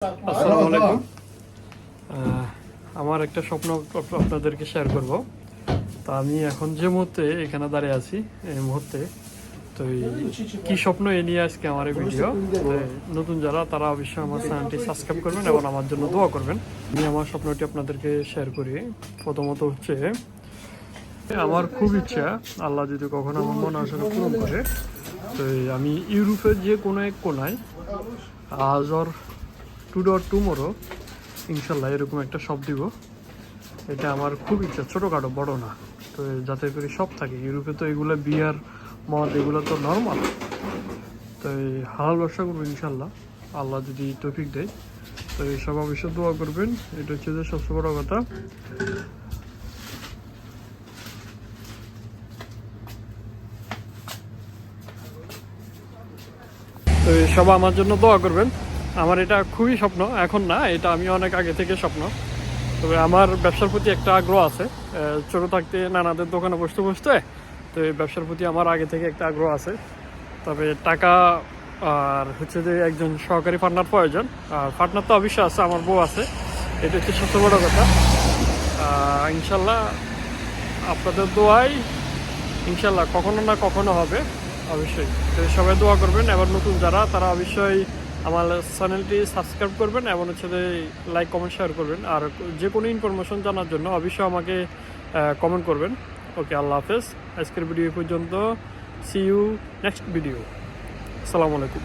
আসসালামু আলাইকুম। আমার একটা স্বপ্ন আপনাদেরকে শেয়ার করব। তো আমি এখন যে মুহূর্তে এখানে দাঁড়িয়ে আছি এই মুহূর্তে তো এই কি স্বপ্ন এ নিয়ে আজকে আমার এই ভিডিও নতুন যারা তারা অবশ্যই আমার চ্যানেলটি সাবস্ক্রাইব করবেন এবং আমার জন্য দোয়া করবেন। আমি আমার স্বপ্নটি আপনাদেরকে শেয়ার করি। প্রথমত হচ্ছে আমার খুব ইচ্ছা আল্লাহ যদি কখনো আমার মনে আসলে পূরণ করে। তো আমি ইউরোপের যে কোনো এক কোনায় আজ অর টুডে অর টুমোরো ইনশাল্লাহ এরকম একটা সব দিব। এটা আমার খুব ইচ্ছা, ছোটোখাটো, বড় না। তো যাতে করে সব থাকে। ইউরোপে তো এগুলো বিয়ার, মদ, এগুলো তো নর্মাল তো এই হালাল ব্যবসা করব ইনশাল্লাহ। আল্লাহ যদি তৌফিক দেয়। তো এই সব অবশ্যই দোয়া করবেন। এটা হচ্ছে যে সবচেয়ে বড় কথা। তো সব আমার জন্য দোয়া করবেন। আমার এটা খুবই স্বপ্ন, এখন না, এটা আমি অনেক আগে থেকে স্বপ্ন। তবে আমার ব্যবসার প্রতি একটা আগ্রহ আছে। ছোট থাকতে নানাদের দোকানে বসতে বসতে, তো এই ব্যবসার প্রতি আমার আগে থেকে একটা আগ্রহ আছে। তবে টাকা আর হচ্ছে যে একজন সহকারী পার্টনার প্রয়োজন। আর পার্টনার তো অবশ্যই আছে, আমার বউ আছে। এটা হচ্ছে সবচেয়ে বড় কথা। ইনশাল্লাহ আপনাদের দোয়াই ইনশাল্লাহ কখনো না কখনো হবে, অবশ্যই। সবাই দোয়া করবেন, এবার নতুন যারা, তারা অবশ্যই আমার চ্যানেলটি সাবস্ক্রাইব করবেন এবং হচ্ছে লাইক, কমেন্ট শেয়ার করবেন। আর যে কোনো ইনফরমেশন জানার জন্য অবশ্যই আমাকে কমেন্ট করবেন। ওকে, আল্লাহ হাফেজ। আজকের ভিডিও পর্যন্ত। সি ইউ নেক্সট ভিডিও আসসালামু আলাইকুম।